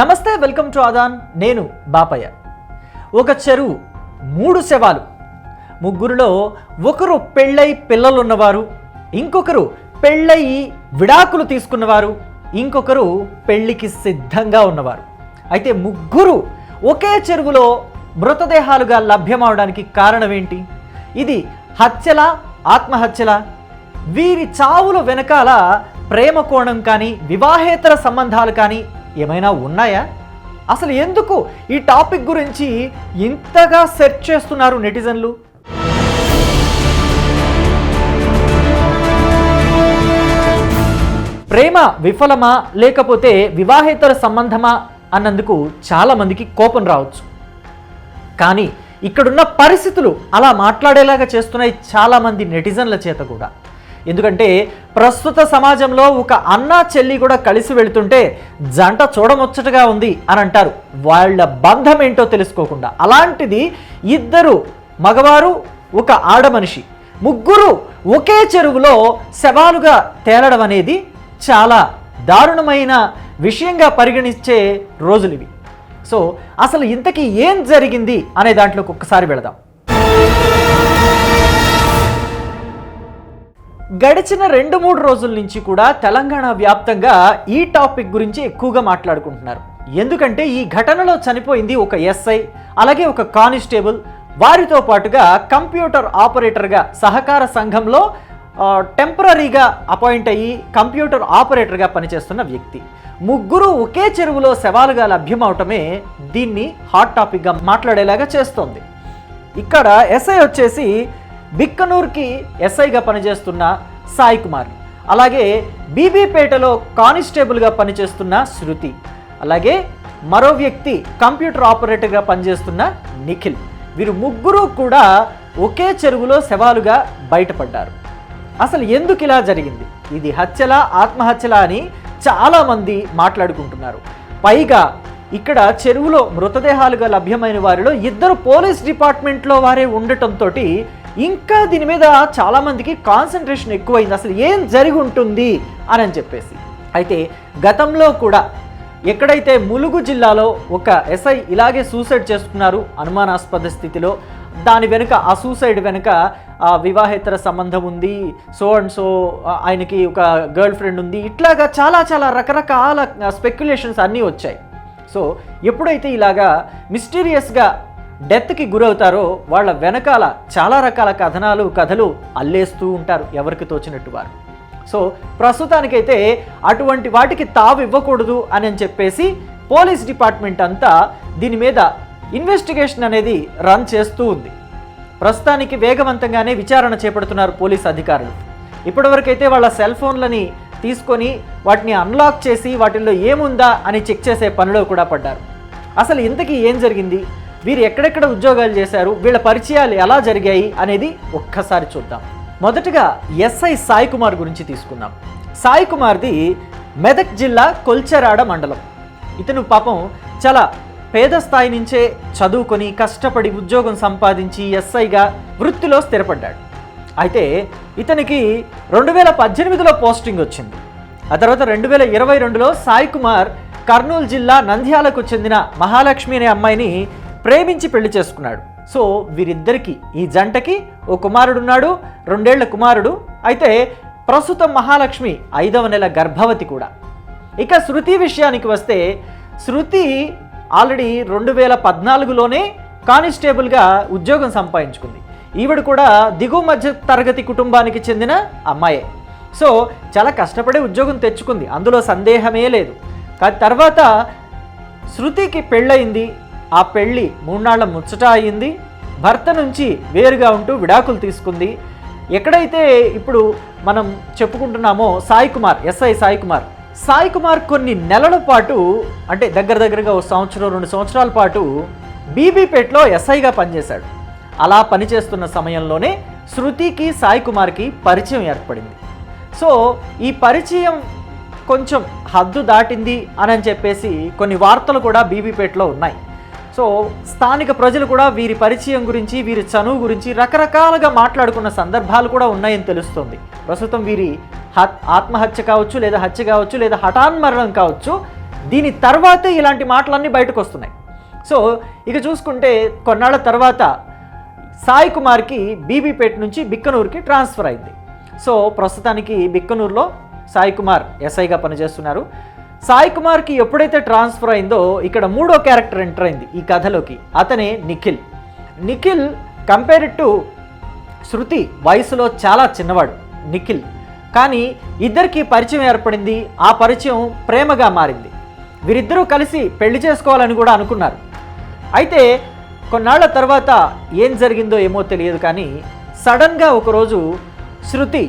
నమస్తే welcome to Aadan. నేను బాపయ్య. ఒక చెరువు మూడు శవాలు. ముగ్గురులో ఒకరు పెళ్ళై పిల్లలున్నవారు ఇంకొకరు పెళ్ళయి విడాకులు తీసుకున్నవారు ఇంకొకరు పెళ్ళికి సిద్ధంగా ఉన్నవారు. అయితే ముగ్గురు ఒకే చెరువులో మృతదేహాలుగా లభ్యమవడానికి కారణం ఏంటి ఇది హత్యల ఆత్మహత్యల వీరి చావుల వెనకాల ప్రేమ కోణం కానీ వివాహేతర సంబంధాలు కానీ ఏమైనా ఉన్నాయా? అసలు ఎందుకు ఈ టాపిక్ గురించి ఇంతగా సెర్చ్ చేస్తున్నారు నెటిజన్లు? ప్రేమ విఫలమా లేకపోతే వివాహేతర సంబంధమా అన్నందుకు చాలామందికి కోపం రావచ్చు. కానీ ఇక్కడున్న పరిస్థితులు అలా మాట్లాడేలాగా చేస్తున్నాయి చాలామంది నెటిజన్ల చేత కూడా. ఎందుకంటే ప్రస్తుత సమాజంలో ఒక అన్న చెల్లి కూడా కలిసి వెళుతుంటే జంట చూడముచ్చటగా ఉంది అని అంటారు. వాళ్ళ బంధం ఏంటో తెలుసుకోకుండా. అలాంటిది ఇద్దరు మగవారు ఒక ఆడ మనిషి. ముగ్గురు ఒకే చెరువులో శవాలుగా తేలడం అనేది చాలా దారుణమైన విషయంగా పరిగణించే రోజులు ఇవి సో అసలు ఇంతకీ ఏం జరిగింది అనే దాంట్లోకి ఒక్కసారి వెళదాం. గడిచిన రెండు మూడు రోజుల నుంచి కూడా తెలంగాణ వ్యాప్తంగా ఈ టాపిక్ గురించి ఎక్కువగా మాట్లాడుకుంటున్నారు. ఎందుకంటే ఈ ఘటనలో చనిపోయింది ఒక ఎస్ఐ అలాగే ఒక కానిస్టేబుల్. వారితో పాటుగా కంప్యూటర్ ఆపరేటర్గా సహకార సంఘంలో టెంపరీగా అపాయింట్ అయ్యి కంప్యూటర్ ఆపరేటర్గా పనిచేస్తున్న వ్యక్తి. ముగ్గురు ఒకే చెరువులో శవాలుగా లభ్యమవటమే దీన్ని హాట్ టాపిక్గా మాట్లాడేలాగా చేస్తోంది. ఇక్కడ ఎస్ఐ వచ్చేసి బిక్కనూర్కి ఎస్ఐగా పనిచేస్తున్న సాయి కుమార్. అలాగే బీబీపేటలో కానిస్టేబుల్గా పనిచేస్తున్న శృతి. అలాగే మరో వ్యక్తి కంప్యూటర్ ఆపరేటర్గా పనిచేస్తున్న నిఖిల్. వీరు ముగ్గురు కూడా ఒకే చెరువులో శవాలుగా బయటపడ్డారు. అసలు ఎందుకు ఇలా జరిగింది? ఇది హత్యలా ఆత్మహత్యలా అని చాలామంది మాట్లాడుకుంటున్నారు. పైగా ఇక్కడ చెరువులో మృతదేహాలుగా లభ్యమైన వారిలో ఇద్దరు పోలీస్ డిపార్ట్మెంట్లో వారే ఉండటంతో ఇంకా దీని మీద చాలామందికి కాన్సన్ట్రేషన్ ఎక్కువైంది. అసలు ఏం జరిగి ఉంటుంది అని అని చెప్పేసి. అయితే గతంలో కూడా ఎక్కడైతే ములుగు జిల్లాలో ఒక ఎస్ఐ ఇలాగే సూసైడ్ చేసుకున్నారు అనుమానాస్పద స్థితిలో దాని వెనుక ఆ సూసైడ్ వెనుక వివాహేతర సంబంధం ఉంది సో అండ్ సో ఆయనకి ఒక గర్ల్ ఫ్రెండ్ ఉంది ఇట్లాగా చాలా చాలా రకరకాల స్పెక్యులేషన్స్ అన్నీ వచ్చాయి. సో ఎప్పుడైతే ఇలాగా మిస్టీరియస్గా డెత్కి గురవుతారో వాళ్ళ వెనకాల చాలా రకాల కథనాలు కథలు అల్లేస్తూ ఉంటారు ఎవరికి తోచినట్టు వారు. సో ప్రస్తుతానికైతే అటువంటి వాటికి తావు ఇవ్వకూడదు అని అని చెప్పేసి పోలీస్ డిపార్ట్మెంట్ అంతా దీని మీద ఇన్వెస్టిగేషన్ అనేది రన్ చేస్తూ ఉంది. ప్రస్తుతానికి వేగవంతంగానే విచారణ చేపడుతున్నారు పోలీస్ అధికారులు. ఇప్పటివరకైతే వాళ్ళ సెల్ ఫోన్లని తీసుకొని వాటిని అన్లాక్ చేసి వాటిల్లో ఏముందా అని చెక్ చేసే పనిలో కూడా పడ్డారు. అసలు ఇంతకీ ఏం జరిగింది? వీరు ఎక్కడెక్కడ ఉద్యోగాలు చేశారు వీళ్ళ పరిచయాలు ఎలా జరిగాయి అనేది ఒక్కసారి చూద్దాం. మొదటగా ఎస్ఐ సాయి కుమార్ గురించి తీసుకుందాం. సాయి కుమార్ది మెదక్ జిల్లా కొల్చెరాడ మండలం. ఇతను పాపం చాలా పేద స్థాయి నుంచే చదువుకొని కష్టపడి ఉద్యోగం సంపాదించి ఎస్ఐగా వృత్తిలో స్థిరపడ్డాడు. అయితే ఇతనికి రెండు వేల పద్దెనిమిదిలో పోస్టింగ్ వచ్చింది. ఆ తర్వాత రెండు వేల ఇరవై రెండులో సాయి కుమార్ కర్నూలు జిల్లా నంద్యాలకు చెందిన మహాలక్ష్మి అనే అమ్మాయిని ప్రేమించి పెళ్ళి చేసుకున్నాడు. సో వీరిద్దరికి ఈ జంటకి ఓ కుమారుడున్నాడు రెండేళ్ళ కుమారుడు అయితే ప్రస్తుతం మహాలక్ష్మి ఐదవ నెల గర్భవతి కూడా. ఇక శృతి విషయానికి వస్తే శృతి ఆల్రెడీ రెండు వేల పద్నాలుగులోనే కానిస్టేబుల్గా ఉద్యోగం సంపాదించుకుంది. ఈవిడ కూడా దిగువ మధ్య తరగతి కుటుంబానికి చెందిన అమ్మాయే. సో చాలా కష్టపడి ఉద్యోగం తెచ్చుకుంది. అందులో సందేహమే లేదు. తర్వాత శృతికి పెళ్ళయింది. ఆ పెళ్ళి మూడునాళ్ళ ముచ్చట అయింది భర్త నుంచి వేరుగా ఉంటూ విడాకులు తీసుకుంది. ఎక్కడైతే ఇప్పుడు మనం చెప్పుకుంటున్నామో సాయి కుమార్ ఎస్ఐ సాయి కుమార్. సాయి కుమార్ కొన్ని నెలల పాటు అంటే దగ్గర దగ్గరగా ఒక సంవత్సరం రెండు సంవత్సరాల పాటు బీబీపేట్లో ఎస్ఐగా పనిచేశాడు. అలా పనిచేస్తున్న సమయంలోనే శృతికి సాయి కుమార్కి పరిచయం ఏర్పడింది. సో ఈ పరిచయం కొంచెం హద్దు దాటింది అని చెప్పేసి కొన్ని వార్తలు కూడా బీబీపేట్లో ఉన్నాయి. సో స్థానిక ప్రజలు కూడా వీరి పరిచయం గురించి వీరి చనువు గురించి రకరకాలుగా మాట్లాడుకున్న సందర్భాలు కూడా ఉన్నాయని తెలుస్తుంది. ప్రస్తుతం వీరి హత్ ఆత్మహత్య కావచ్చు లేదా హత్య కావచ్చు లేదా హఠాన్మరణం కావచ్చు దీని తర్వాతే ఇలాంటి మాటలన్నీ బయటకు వస్తున్నాయి సో ఇక చూసుకుంటే కొన్నాళ్ళ తర్వాత సాయి కుమార్కి బీబీపేట నుంచి బిక్కనూరుకి ట్రాన్స్ఫర్ అయింది. సో ప్రస్తుతానికి బిక్కనూరులో సాయి కుమార్ ఎస్ఐగా పనిచేస్తున్నారు. సాయి కుమార్కి ఎప్పుడైతే ట్రాన్స్ఫర్ అయిందో ఇక్కడ మూడో క్యారెక్టర్ ఎంటర్ అయింది ఈ కథలోకి. అతనే నిఖిల్. నిఖిల్ కంపేర్ టు శృతి వయసులో చాలా చిన్నవాడు నిఖిల్. కానీ ఇద్దరికి పరిచయం ఏర్పడింది ఆ పరిచయం ప్రేమగా మారింది. వీరిద్దరూ కలిసి పెళ్ళి చేసుకోవాలని కూడా అనుకున్నారు. అయితే కొన్నాళ్ళ తర్వాత ఏం జరిగిందో ఏమో తెలియదు కానీ సడన్గా ఒకరోజు శృతి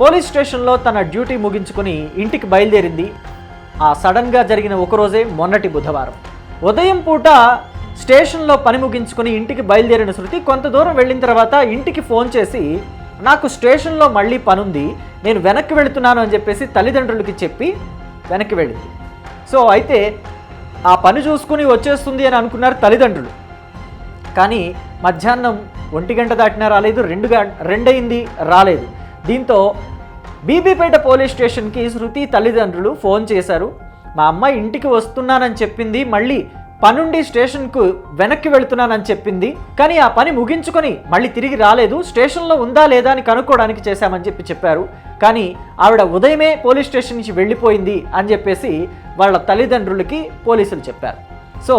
పోలీస్ స్టేషన్లో తన డ్యూటీ ముగించుకుని ఇంటికి బయలుదేరింది. ఆ సడన్గా జరిగిన ఒకరోజే మొన్నటి బుధవారం. ఉదయం పూట స్టేషన్లో పని ముగించుకుని ఇంటికి బయలుదేరిన శృతి కొంత దూరం వెళ్ళిన తర్వాత ఇంటికి ఫోన్ చేసి నాకు స్టేషన్లో మళ్ళీ పనుంది నేను వెనక్కి వెళుతున్నాను అని చెప్పేసి తల్లిదండ్రులకి చెప్పి వెనక్కి వెళ్ళింది. సో అయితే ఆ పని చూసుకుని వచ్చేస్తుంది అని అనుకున్నారు తల్లిదండ్రులు. కానీ మధ్యాహ్నం ఒంటి గంట దాటినా రాలేదు రెండు గంట రెండయింది రాలేదు. దీంతో బీబీపేట పోలీస్ స్టేషన్కి శృతి తల్లిదండ్రులు ఫోన్ చేశారు. మా అమ్మాయి ఇంటికి వస్తున్నానని చెప్పింది మళ్ళీ పనుండి స్టేషన్కు వెనక్కి వెళుతున్నానని చెప్పింది కానీ ఆ పని ముగించుకొని మళ్ళీ తిరిగి రాలేదు స్టేషన్లో ఉందా లేదా అని కనుక్కోవడానికి చేశామని చెప్పి చెప్పారు. కానీ ఆవిడ ఉదయమే పోలీస్ స్టేషన్ నుంచి వెళ్ళిపోయింది అని చెప్పేసి వాళ్ళ తల్లిదండ్రులకి పోలీసులు చెప్పారు. సో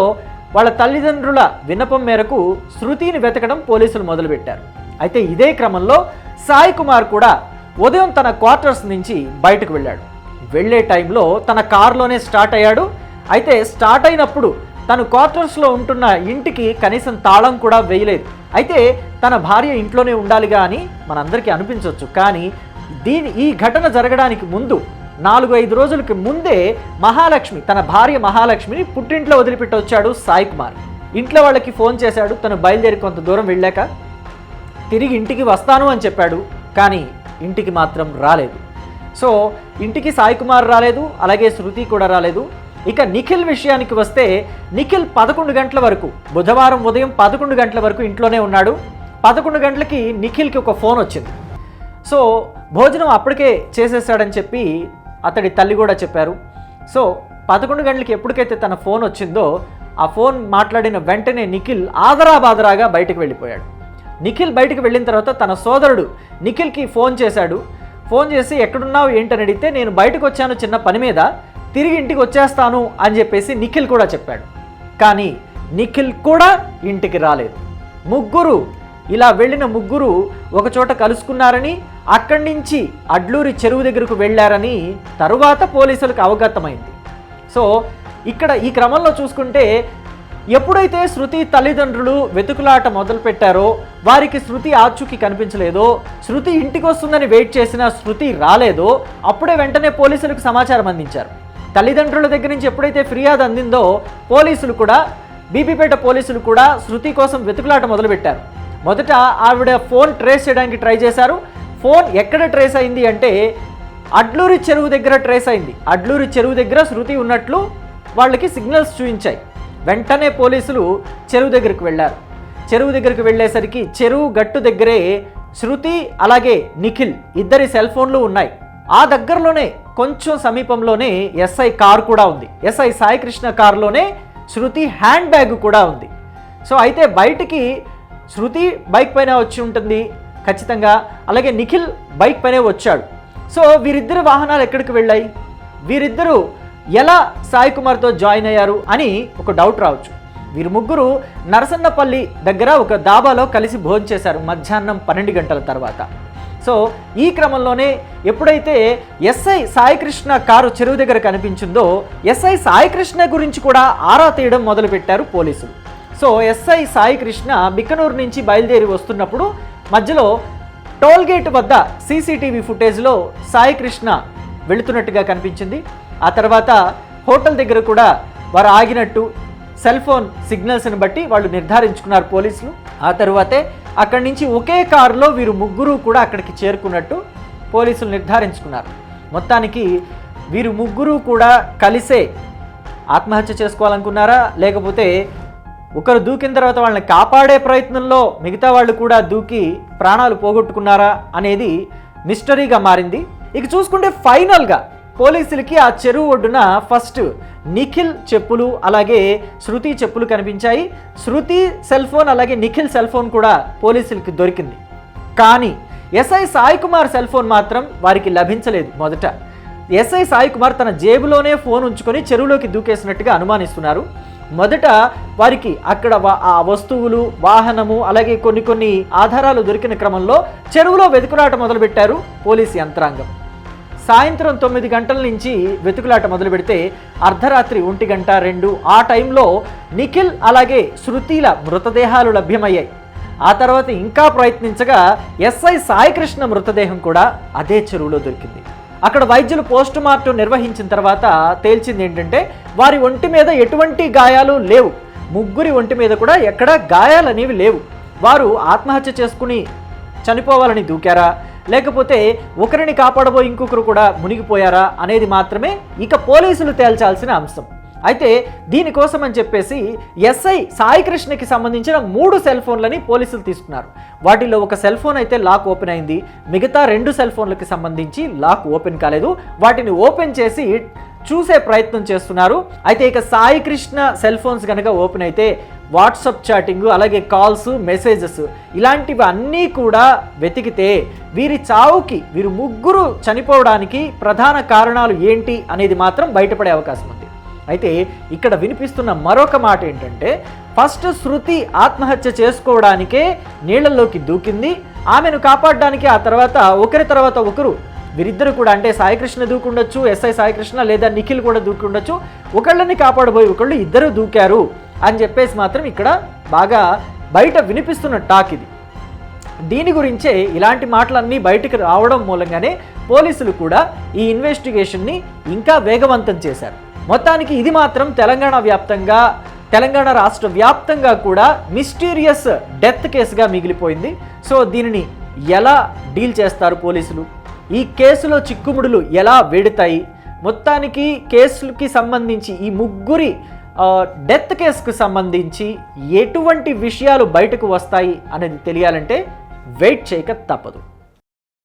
వాళ్ళ తల్లిదండ్రుల విన్నపం మేరకు శృతిని వెతకడం పోలీసులు మొదలుపెట్టారు. అయితే ఇదే క్రమంలో సాయి కుమార్ కూడా ఉదయం తన క్వార్టర్స్ నుంచి బయటకు వెళ్ళాడు. వెళ్ళే టైంలో తన కారులోనే స్టార్ట్ అయ్యాడు. అయితే స్టార్ట్ అయినప్పుడు తను క్వార్టర్స్లో ఉంటున్న ఇంటికి కనీసం తాళం కూడా వేయలేదు. అయితే తన భార్య ఇంట్లోనే ఉండాలిగా అని మనందరికీ అనిపించవచ్చు కానీ దీని ఈ ఘటన జరగడానికి ముందు నాలుగు ఐదు రోజులకి ముందే మహాలక్ష్మి తన భార్య మహాలక్ష్మిని పుట్టింట్లో వదిలిపెట్టి వచ్చాడు సాయి కుమార్. ఇంట్లో వాళ్ళకి ఫోన్ చేశాడు. తను బయలుదేరి కొంత దూరం వెళ్ళాక తిరిగి ఇంటికి వస్తాను అని చెప్పాడు. కానీ ఇంటికి మాత్రం రాలేదు. సో ఇంటికి సాయి కుమార్ రాలేదు అలాగే శృతి కూడా రాలేదు. ఇక నిఖిల్ విషయానికి వస్తే నిఖిల్ పదకొండు గంటల వరకు బుధవారం ఉదయం పదకొండు గంటల వరకు ఇంట్లోనే ఉన్నాడు. పదకొండు గంటలకి నిఖిల్కి ఒక ఫోన్ వచ్చింది. సో భోజనం అప్పటికే చేసేసాడని చెప్పి అతడి తల్లి కూడా చెప్పారు. సో పదకొండు గంటలకి ఎప్పటికైతే తన ఫోన్ వచ్చిందో ఆ ఫోన్ మాట్లాడిన వెంటనే నిఖిల్ ఆదరాబాదరాగా బయటకు వెళ్ళిపోయాడు. నిఖిల్ బయటికి వెళ్ళిన తర్వాత తన సోదరుడు నిఖిల్కి ఫోన్ చేశాడు. ఫోన్ చేసి ఎక్కడున్నావు? ఏంటని అడిగితే నేను బయటకు వచ్చాను చిన్న పని మీద. తిరిగి ఇంటికి వచ్చేస్తాను అని చెప్పేసి నిఖిల్ కూడా చెప్పాడు. కానీ నిఖిల్ కూడా ఇంటికి రాలేదు. ముగ్గురు ఇలా వెళ్ళిన ముగ్గురు ఒకచోట కలుసుకున్నారని అక్కడి నుంచి అడ్లూరి చెరువు దగ్గరకు వెళ్ళారని తరువాత పోలీసులకు అవగతమైంది. సో ఇక్కడ ఈ క్రమంలో చూసుకుంటే ఎప్పుడైతే శృతి తల్లిదండ్రులు వెతుకులాట మొదలుపెట్టారో వారికి శృతి ఆచూకీ కనిపించలేదో శృతి ఇంటికి వస్తుందని వెయిట్ చేసిన శృతి రాలేదో అప్పుడే వెంటనే పోలీసులకు సమాచారం అందించారు. తల్లిదండ్రుల దగ్గర నుంచి ఎప్పుడైతే ఫిర్యాదు అందిందో పోలీసులు కూడా బీబీపేట పోలీసులు కూడా శృతి కోసం వెతుకులాట మొదలుపెట్టారు. మొదట ఆవిడ ఫోన్ ట్రేస్ చేయడానికి ట్రై చేశారు. ఫోన్ ఎక్కడ ట్రేస్ అయింది అంటే అడ్లూరి చెరువు దగ్గర ట్రేస్ అయింది. అడ్లూరి చెరువు దగ్గర శృతి ఉన్నట్లు వాళ్ళకి సిగ్నల్స్ చూపించాయి. వెంటనే పోలీసులు చెరువు దగ్గరికి వెళ్ళారు. చెరువు దగ్గరికి వెళ్ళేసరికి చెరువు గట్టు దగ్గరే శృతి అలాగే నిఖిల్ ఇద్దరి సెల్ ఫోన్లు ఉన్నాయి. ఆ దగ్గరలోనే కొంచెం సమీపంలోనే ఎస్ఐ కార్ కూడా ఉంది. ఎస్ఐ సాయికృష్ణ కారులోనే శృతి హ్యాండ్ బ్యాగ్ కూడా ఉంది. సో అయితే బయటికి శృతి బైక్ పైన వచ్చి ఉంటుంది. ఖచ్చితంగా అలాగే నిఖిల్ బైక్ పైనే వచ్చాడు. సో వీరిద్దరు వాహనాలు ఎక్కడికి వెళ్ళాయి? వీరిద్దరూ ఎలా సాయి కుమార్తో జాయిన్ అయ్యారు అని ఒక డౌట్ రావచ్చు. వీరు ముగ్గురు నరసన్నపల్లి దగ్గర ఒక దాబాలో కలిసి భోజనం చేశారు మధ్యాహ్నం పన్నెండు గంటల తర్వాత. సో ఈ క్రమంలోనే ఎప్పుడైతే ఎస్ఐ సాయికృష్ణ కారు చెరువు దగ్గర కనిపించిందో ఎస్ఐ సాయికృష్ణ గురించి కూడా ఆరా తీయడం మొదలుపెట్టారు పోలీసులు. సో ఎస్ఐ సాయికృష్ణ బిక్కనూరు నుంచి బయలుదేరి వస్తున్నప్పుడు మధ్యలో టోల్గేట్ వద్ద సీసీటీవీ ఫుటేజ్లో సాయికృష్ణ వెళుతున్నట్టుగా కనిపించింది. ఆ తర్వాత హోటల్ దగ్గర కూడా వారు ఆగినట్టు సెల్ ఫోన్ సిగ్నల్స్ని బట్టి వాళ్ళు నిర్ధారించుకున్నారు పోలీసులు. ఆ తర్వాతే అక్కడి నుంచి ఒకే కారులో వీరు ముగ్గురు కూడా అక్కడికి చేరుకున్నట్టు పోలీసులు నిర్ధారించుకున్నారు. మొత్తానికి వీరు ముగ్గురు కూడా కలిసే ఆత్మహత్య చేసుకోవాలనుకున్నారా? లేకపోతే ఒకరు దూకిన తర్వాత వాళ్ళని కాపాడే ప్రయత్నంలో మిగతా వాళ్ళు కూడా దూకి ప్రాణాలు పోగొట్టుకున్నారా? అనేది మిస్టరీగా మారింది. ఇక చూసుకుంటే ఫైనల్గా పోలీసులకి ఆ చెరువు ఒడ్డున ఫస్ట్ నిఖిల్ చెప్పులు అలాగే శృతి చెప్పులు కనిపించాయి. శృతి సెల్ ఫోన్ అలాగే నిఖిల్ సెల్ ఫోన్ కూడా పోలీసులకి దొరికింది. కానీ SI Sai Kumar cell phone మాత్రం వారికి లభించలేదు మొదట. ఎస్ఐ సాయి కుమార్ తన జేబులోనే ఫోన్ ఉంచుకొని చెరువులోకి దూకేసినట్టుగా అనుమానిస్తున్నారు. మొదట వారికి అక్కడ ఆ వస్తువులు వాహనము అలాగే కొన్ని కొన్ని ఆధారాలు దొరికిన క్రమంలో చెరువులో వెతుకులాట మొదలుపెట్టారు పోలీస్ యంత్రాంగం. సాయంత్రం తొమ్మిది గంటల నుంచి వెతుకులాట మొదలు పెడితే అర్ధరాత్రి ఒంటి గంట రెండు. ఆ టైంలో నిఖిల్ అలాగే శృతిల మృతదేహాలు లభ్యమయ్యాయి. ఆ తర్వాత ఇంకా ప్రయత్నించగా ఎస్ఐ సాయికృష్ణ మృతదేహం కూడా అదే చెరువులో దొరికింది. అక్కడ వైద్యులు పోస్ట్ మార్టం నిర్వహించిన తర్వాత తేల్చింది ఏంటంటే వారి ఒంటి మీద ఎటువంటి గాయాలు లేవు. ముగ్గురి ఒంటి మీద కూడా ఎక్కడ గాయాలనేవి లేవు. వారు ఆత్మహత్య చేసుకుని చనిపోవాలని దూకారా? లేకపోతే ఒకరిని కాపాడబో ఇంకొకరు కూడా మునిగిపోయారా అనేది మాత్రమే ఇక పోలీసులు తేల్చాల్సిన అంశం. అయితే దీనికోసం అని చెప్పేసి ఎస్ఐ సాయికృష్ణకి సంబంధించిన మూడు సెల్ ఫోన్లని పోలీసులు తీసుకున్నారు. వాటిలో ఒక సెల్ ఫోన్ అయితే లాక్ ఓపెన్ అయింది. మిగతా రెండు సెల్ ఫోన్లకి సంబంధించి లాక్ ఓపెన్ కాలేదు. వాటిని ఓపెన్ చేసి చూసే ప్రయత్నం చేస్తున్నారు. అయితే ఇక సాయి కృష్ణ సెల్ ఫోన్స్ కనుక ఓపెన్ అయితే వాట్సప్ చాటింగ్ అలాగే కాల్స్ మెసేజెస్. ఇలాంటివి అన్నీ కూడా వెతికితే వీరి చావుకి వీరు ముగ్గురు చనిపోవడానికి ప్రధాన కారణాలు ఏంటి అనేది మాత్రం బయటపడే అవకాశం ఉంది. అయితే ఇక్కడ వినిపిస్తున్న మరొక మాట ఏంటంటే ఫస్ట్ శృతి ఆత్మహత్య చేసుకోవడానికే నీళ్ళల్లోకి దూకింది. ఆమెను కాపాడడానికి ఆ తర్వాత ఒకరి తర్వాత ఒకరు వీరిద్దరు కూడా అంటే సాయికృష్ణ దూకుండొచ్చు ఎస్ఐ సాయికృష్ణ లేదా నిఖిల్ కూడా దూకుండొచ్చు. ఒకళ్ళని కాపాడబోయి ఒకళ్ళు ఇద్దరు దూకారు. అని చెప్పేసి మాత్రం ఇక్కడ బాగా బయట వినిపిస్తున్న టాక్ ఇది. దీని గురించే ఇలాంటి మాటలన్నీ బయటకు రావడం మూలంగానే పోలీసులు కూడా ఈ ఇన్వెస్టిగేషన్ని ఇంకా వేగవంతం చేశారు. మొత్తానికి ఇది మాత్రం తెలంగాణ వ్యాప్తంగా తెలంగాణ రాష్ట్ర వ్యాప్తంగా కూడా మిస్టీరియస్ డెత్ కేసుగా మిగిలిపోయింది. సో దీనిని ఎలా డీల్ చేస్తారు పోలీసులు? ఈ కేసులో చిక్కుముడులు ఎలా వేడుతాయి? మొత్తానికి కేసులకి సంబంధించి ఈ ముగ్గురి డెత్ కేసుకు సంబంధించి ఎటువంటి విషయాలు బయటకు వస్తాయి అనేది తెలియాలంటే వెయిట్ చేయక తప్పదు.